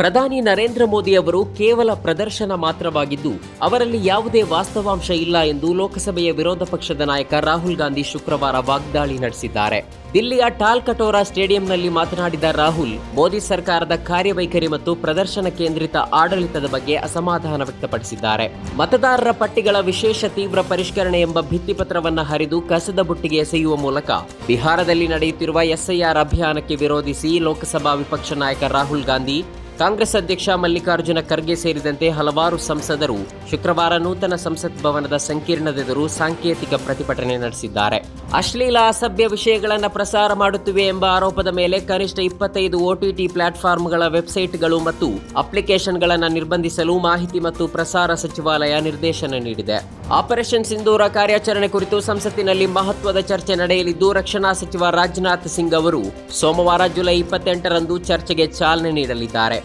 ಪ್ರಧಾನಿ ನರೇಂದ್ರ ಮೋದಿ ಅವರು ಕೇವಲ ಪ್ರದರ್ಶನ ಮಾತ್ರವಾಗಿದ್ದು, ಅವರಲ್ಲಿ ಯಾವುದೇ ವಾಸ್ತವಾಂಶ ಇಲ್ಲ ಎಂದು ಲೋಕಸಭೆಯ ವಿರೋಧ ಪಕ್ಷದ ನಾಯಕ ರಾಹುಲ್ ಗಾಂಧಿ ಶುಕ್ರವಾರ ವಾಗ್ದಾಳಿ ನಡೆಸಿದ್ದಾರೆ. ದಿಲ್ಲಿಯ ಟಾಲ್ ಕಟೋರಾ ಸ್ಟೇಡಿಯಂನಲ್ಲಿ ಮಾತನಾಡಿದ ರಾಹುಲ್, ಮೋದಿ ಸರ್ಕಾರದ ಕಾರ್ಯವೈಖರಿ ಮತ್ತು ಪ್ರದರ್ಶನ ಕೇಂದ್ರಿತ ಆಡಳಿತದ ಬಗ್ಗೆ ಅಸಮಾಧಾನ ವ್ಯಕ್ತಪಡಿಸಿದ್ದಾರೆ. ಮತದಾರರ ಪಟ್ಟಿಗಳ ವಿಶೇಷ ತೀವ್ರ ಪರಿಷ್ಕರಣೆ ಎಂಬ ಭಿತ್ತಿಪತ್ರವನ್ನು ಹರಿದು ಕಸದ ಬುಟ್ಟಿಗೆ ಎಸೆಯುವ ಮೂಲಕ ಬಿಹಾರದಲ್ಲಿ ನಡೆಯುತ್ತಿರುವ ಎಸ್ಐಆರ್ ಅಭಿಯಾನಕ್ಕೆ ವಿರೋಧಿಸಿ ಲೋಕಸಭಾ ವಿಪಕ್ಷ ನಾಯಕ ರಾಹುಲ್ ಗಾಂಧಿ ಕಾಂಗ್ರೆಸ್ ಅಧ್ಯಕ್ಷ ಮಲ್ಲಿಕಾರ್ಜುನ ಖರ್ಗೆ ಸೇರಿದಂತೆ ಹಲವಾರು ಸಂಸದರು ಶುಕ್ರವಾರ ನೂತನ ಸಂಸತ್ ಭವನದ ಸಂಕೀರ್ಣದೆದುರು ಸಾಂಕೇತಿಕ ಪ್ರತಿಭಟನೆ ನಡೆಸಿದ್ದಾರೆ. ಅಶ್ಲೀಲ ಅಸಭ್ಯ ವಿಷಯಗಳನ್ನು ಪ್ರಸಾರ ಮಾಡುತ್ತಿವೆ ಎಂಬ ಆರೋಪದ ಮೇಲೆ ಕನಿಷ್ಠ ಇಪ್ಪತ್ತೈದು ಒಟಿಟಿ ಪ್ಲಾಟ್ಫಾರ್ಮ್ಗಳ ವೆಬ್ಸೈಟ್ಗಳು ಮತ್ತು ಅಪ್ಲಿಕೇಶನ್ಗಳನ್ನು ನಿರ್ಬಂಧಿಸಲು ಮಾಹಿತಿ ಮತ್ತು ಪ್ರಸಾರ ಸಚಿವಾಲಯ ನಿರ್ದೇಶನ ನೀಡಿದೆ. ಆಪರೇಷನ್ ಸಿಂಧೂರ ಕಾರ್ಯಾಚರಣೆ ಕುರಿತು ಸಂಸತ್ತಿನಲ್ಲಿ ಮಹತ್ವದ ಚರ್ಚೆ ನಡೆಯಲಿದ್ದು, ರಕ್ಷಣಾ ಸಚಿವ ರಾಜನಾಥ್ ಸಿಂಗ್ ಅವರು ಸೋಮವಾರ ಜುಲೈ ಇಪ್ಪತ್ತೆಂಟರಂದು ಚರ್ಚೆಗೆ ಚಾಲನೆ ನೀಡಲಿದ್ದಾರೆ.